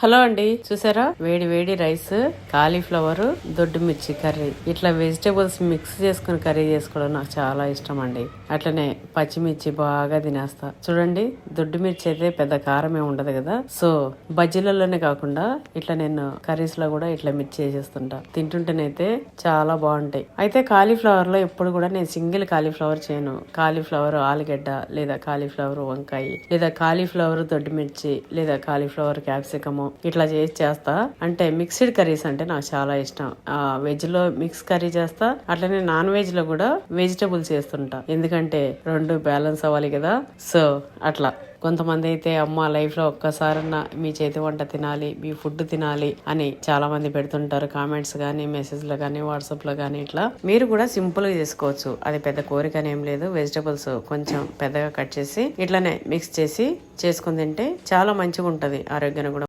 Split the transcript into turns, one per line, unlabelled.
Hello అండి చూసారా? వేడి వేడి రైస్ కాలీఫ్లవర్ దొడ్డు మిర్చి కర్రీ. ఇట్లా వెజిటేబుల్స్ మిక్స్ చేసుకుని కర్రీ చేసుకోవడం నాకు చాలా ఇష్టం అండి. అట్లనే పచ్చిమిర్చి బాగా తినేస్తా. చూడండి దొడ్డు మిర్చి అయితే పెద్ద కారం ఉండదు కదా. సో బజ్జీలలోనే కాకుండా ఇట్లా నేను కర్రీస్లో కూడా ఇట్లా మిర్చి వేసేస్తుంటా తింటుంటేనైతే చాలా బాగుంటాయి. అయితే కాలీఫ్లవర్లో ఎప్పుడు కూడా నేను సింగిల్ కాలీఫ్లవర్ చేయను. కాలీఫ్లవర్ ఆలుగడ్డ లేదా కాలీఫ్లవర్ వంకాయ లేదా కాలీఫ్లవర్ దొడ్డు మిర్చి లేదా కాలీఫ్లవర్ క్యాప్సికము ఇట్లా చేసి చేస్తా. అంటే మిక్స్డ్ కర్రీస్ అంటే నాకు చాలా ఇష్టం. ఆ వెజ్లో మిక్స్ కర్రీ చేస్తా. అట్లనే నాన్ వెజ్లో కూడా వెజిటబుల్స్ చేస్తుంటా. ఎందుకంటే రెండు బ్యాలెన్స్ అవ్వాలి కదా. సో అట్లా. కొంతమంది అయితే అమ్మ లైఫ్లో ఒక్కసారన్నా మీ చేతి వంట తినాలి మీ ఫుడ్ తినాలి అని చాలా మంది పెడుతుంటారు. కామెంట్స్ కానీ మెసేజ్లో కానీ వాట్సాప్లో కానీ ఇట్లా. మీరు కూడా సింపుల్గా చేసుకోవచ్చు. అది పెద్ద కోరిక ఏం లేదు. వెజిటబుల్స్ కొంచెం పెద్దగా కట్ చేసి ఇట్లానే మిక్స్ చేసి చేసుకుని తింటే చాలా మంచిగా ఉంటది ఆరోగ్యానికి కూడా